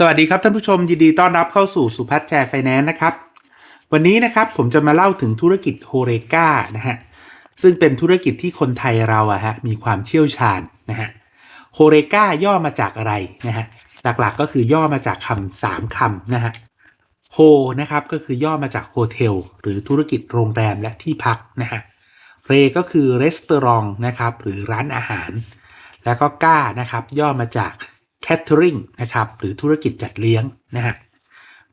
สวัสดีครับท่านผู้ชมยินดีต้อนรับเข้าสู่สุพัฒน์แชร์ไฟแนนซ์นะครับ วันนี้นะครับผมจะมาเล่าถึงธุรกิจโฮเรกานะฮะซึ่งเป็นธุรกิจที่คนไทยเราอะฮะมีความเชี่ยวชาญนะฮะโฮเรกาย่อมาจากอะไรนะฮะหลักๆก็คือย่อมาจากคำสามคำนะฮะโฮนะครับก็คือย่อมาจากโฮเทลหรือธุรกิจโรงแรมและที่พักนะฮะเรก็คือรีสอรองนะครับหรือร้านอาหาร แล้วก็ก้านะครับย่อมาจาก catering นะครับ หรือธุรกิจจัดเลี้ยงนะฮะ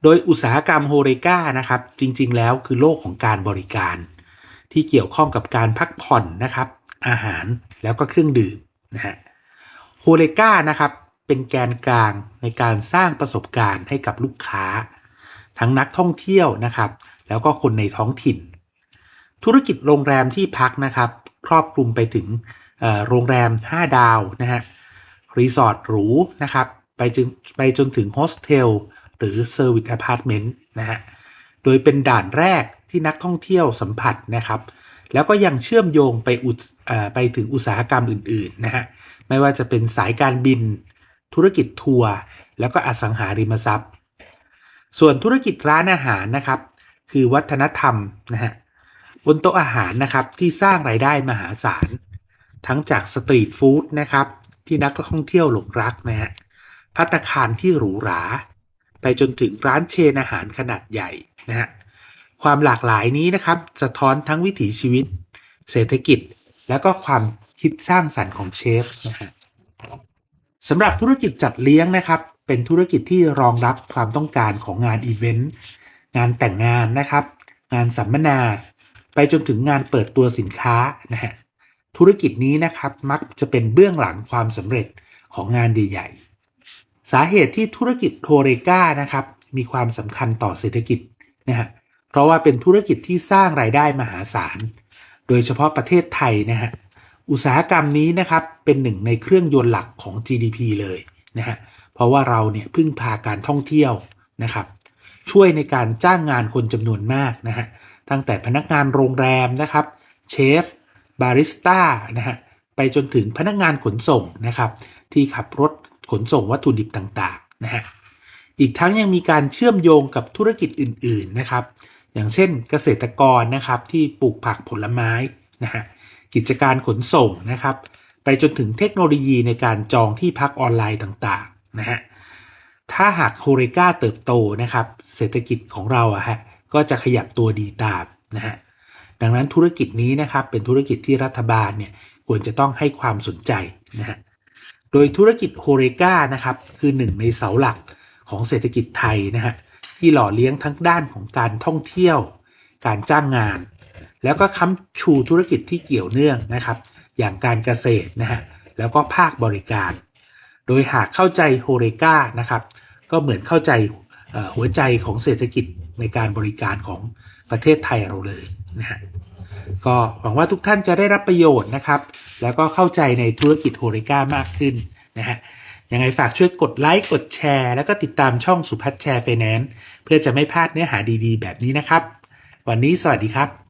โดยอุตสาหกรรมโฮเรกานะครับ จริงๆ แล้วคือโลกของการบริการ ที่เกี่ยวข้องกับการพักผ่อนนะครับ อาหารแล้วก็เครื่องดื่มนะฮะโฮเรกานะครับ เป็นแกนกลางในการสร้างประสบการณ์ให้กับลูกค้า ทั้งนักท่องเที่ยวนะครับ แล้วก็คนในท้องถิ่น ธุรกิจโรงแรมที่พักนะครับ ครอบคลุมไปถึงโรงแรม 5 ดาวนะฮะ รีสอร์ทหรูนะครับไปจนไปจนถึงโฮสเทลหรือเซอร์วิสอพาร์ตเมนต์นะฮะโดยเป็นด่านแรกที่นักท่องเที่ยวสัมผัสนะครับ แล้วก็ยังเชื่อมโยงไปอุตไปถึงอุตสาหกรรมอื่นๆนะฮะไม่ว่าจะเป็นสายการบิน ธุรกิจทัวร์แล้วก็อสังหาริมทรัพย์ ส่วนธุรกิจร้านอาหารนะครับ คือวัฒนธรรมนะฮะบนโต๊ะอาหารนะครับที่สร้างรายได้มหาศาล ทั้งจากสตรีทฟู้ดนะครับ ที่นักท่องเที่ยวหลงรักนะฮะพัตคารที่หรูหรา ไปจนถึงร้านเชนอาหารขนาดใหญ่นะฮะความหลากหลายนี้นะครับ สะท้อนทั้งวิถีชีวิต เศรษฐกิจ แล้วก็ความคิดสร้างสรรค์ของเชฟนะฮะสำหรับธุรกิจจัดเลี้ยงนะครับ เป็นธุรกิจที่รองรับความต้องการของงานอีเวนต์งานแต่งงานนะครับ งานสัมมนา ไปจนถึงงานเปิดตัวสินค้านะฮะ ธุรกิจนี้นะครับมักจะเป็นเบื้องหลังความสำเร็จของงานใหญ่ๆสาเหตุที่ธุรกิจโทเรกานะครับมีความสำคัญต่อเศรษฐกิจนะฮะเพราะว่าเป็นธุรกิจที่สร้างรายได้มหาศาล โดยเฉพาะประเทศไทยนะฮะอุตสาหกรรมนี้นะครับเป็นหนึ่งในเครื่องยนต์หลักของ GDP เลยนะฮะเพราะว่าเราเนี่ยพึ่งพาการท่องเที่ยวนะครับช่วยในการจ้างงานคนจำนวนมากนะฮะตั้งแต่พนักงานโรงแรมนะครับเชฟ บาริสต้านะฮะไปจนถึงพนักงานขนส่งนะครับ ที่ขับรถขนส่งวัตถุดิบต่างๆนะฮะอีกทั้งยังมีการเชื่อมโยงกับธุรกิจอื่นๆนะครับ อย่างเช่นเกษตรกรนะครับที่ปลูกผักผลไม้นะฮะกิจการขนส่งนะครับ ไปจนถึงเทคโนโลยีในการจองที่พักออนไลน์ต่างๆนะฮะถ้าหากโฮเรกาเติบโตนะครับ เศรษฐกิจของเราอะฮะก็จะขยับตัวดีตามนะฮะ ดังนั้นธุรกิจนี้นะครับเป็นธุรกิจที่รัฐบาลเนี่ยควรจะต้องให้ความสนใจนะฮะโดยธุรกิจโฮเรกานะครับคือหนึ่งในเสาหลักของเศรษฐกิจไทยนะฮะที่หล่อเลี้ยงทั้งด้านของการท่องเที่ยว การจ้างงาน แล้วก็ค้ำชูธุรกิจที่เกี่ยวเนื่องนะครับ อย่างการเกษตรนะฮะแล้วก็ภาคบริการ โดยหากเข้าใจโฮเรกานะครับก็เหมือนเข้าใจหัวใจของเศรษฐกิจในการบริการของประเทศไทยเราเลย นะฮะก็หวังว่าทุกท่านจะได้รับประโยชน์นะครับ แล้วก็เข้าใจในธุรกิจโฮริก้ามากขึ้นนะฮะยังไงฝากช่วยกดไลค์กดแชร์ แล้วก็ติดตามช่องสุพัฒน์แชร์ไฟแนนซ์เพื่อจะไม่พลาดเนื้อหาดีๆ แบบนี้นะครับ วันนี้สวัสดีครับ